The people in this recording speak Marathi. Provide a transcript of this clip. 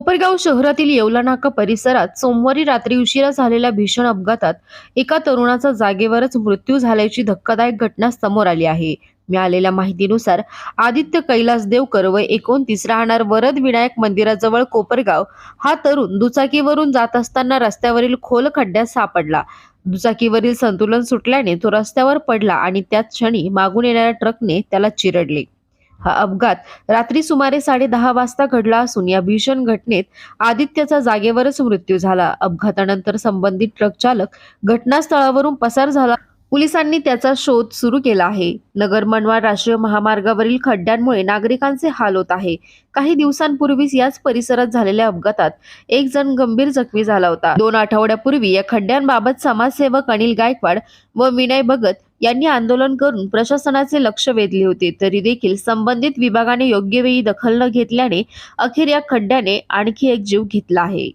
कोपरगाव शहरातील येवला नाका परिसरात सोमवारी रात्री उशिरा झालेल्या भीषण अपघातात एका तरुणाचा जागेवरच मृत्यू झाल्याची धक्कादायक घटना समोर आली आहे. मिळालेल्या माहितीनुसार आदित्य कैलास देवकर व एकोणतीस राहणार वरद विनायक मंदिराजवळ कोपरगाव हा तरुण दुचाकीवरून जात असताना रस्त्यावरील खोल खड्ड्यात सापडला. दुचाकीवरील संतुलन सुटल्याने तो रस्त्यावर पडला आणि त्याच क्षणी मागून येणाऱ्या ट्रकने त्याला चिरडले. हा अपघात. रात्री सुमारे साडे दहा वाजता घडला असून या भीषण घटनेत आदित्यचा जागेवरच मृत्यू झाला. अपघातानंतर संबंधित ट्रक चालक घटनास्थळावरून पसार झाला. पोलिसांनी त्याचा शोध सुरू केला आहे. नगर मनवाड राष्ट्रीय महामार्गावरील खड्ड्यांमुळे नागरिकांचे हाल होत आहे. काही दिवसांपूर्वीच याच परिसरात झालेल्या अपघातात एक जण गंभीर जखमी झाला होता. दोन आठवड्यापूर्वी या खड्ड्यांबाबत समाजसेवक अनिल गायकवाड व विनय भगत यांनी आंदोलन करून प्रशासनाचे लक्ष वेधले होते. तरी देखील संबंधित विभागाने योग्य वेळी दखल न घेतल्याने अखेर या खड्ड्याने आणखी एक जीव घेतला आहे.